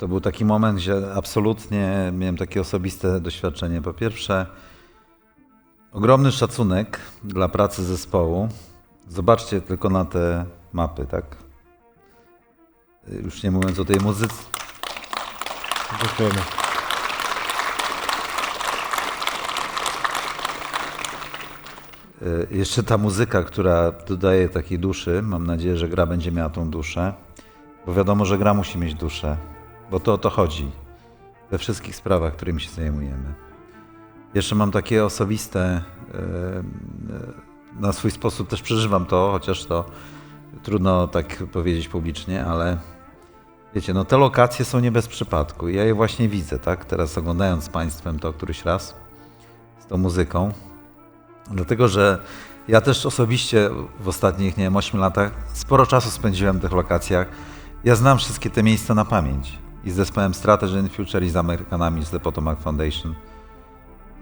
to był taki moment, gdzie absolutnie miałem takie osobiste doświadczenie. Po pierwsze, ogromny szacunek dla pracy zespołu. Zobaczcie tylko na te mapy, tak? Już nie mówiąc o tej muzyce. Dziękujemy. Y, Jeszcze ta muzyka, która dodaje takiej duszy, mam nadzieję, że gra będzie miała tą duszę, bo wiadomo, że gra musi mieć duszę, bo to o to chodzi we wszystkich sprawach, którymi się zajmujemy. Jeszcze mam takie osobiste, y, y, na swój sposób też przeżywam to, chociaż to trudno tak powiedzieć publicznie, ale wiecie, no te lokacje są nie bez przypadku. Ja je właśnie widzę, tak? Teraz oglądając z Państwem to któryś raz z tą muzyką. Dlatego, że ja też osobiście w ostatnich, nie wiem, 8 latach sporo czasu spędziłem w tych lokacjach. Ja znam wszystkie te miejsca na pamięć. I z zespołem Strategy in Future, i z Amerykanami, z The Potomac Foundation.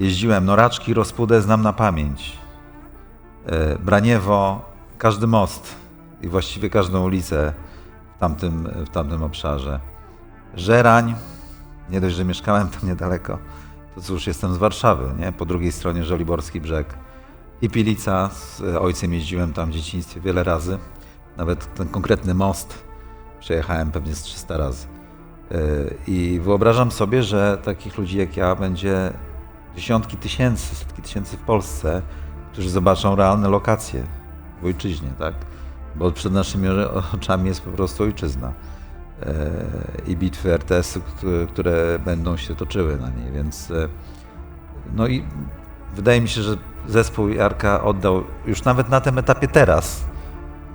Jeździłem, Noraczki, Rozpudę znam na pamięć. E, Braniewo, każdy most i właściwie każdą ulicę w tamtym, w tamtym obszarze. Żerań, nie dość, że mieszkałem tam niedaleko, to cóż, jestem z Warszawy, nie? po drugiej stronie Żoliborski Brzeg. I Pilica, z ojcem jeździłem tam w dzieciństwie wiele razy. Nawet ten konkretny most przejechałem pewnie z 300 razy. Yy, I wyobrażam sobie, że takich ludzi jak ja będzie dziesiątki tysięcy, setki tysięcy w Polsce, którzy zobaczą realne lokacje w ojczyźnie, tak? Bo przed naszymi oczami jest po prostu ojczyzna yy, i bitwy RTS-u, które- będą się toczyły na niej, więc yy, no i wydaje mi się, że zespół Jarka oddał już nawet na tym etapie teraz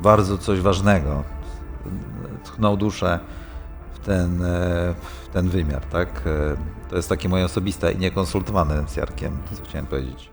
bardzo coś ważnego. Tchnął duszę ten, e, ten wymiar, tak? E, To jest takie moje osobiste i niekonsultowane z Jarkiem, co chciałem powiedzieć.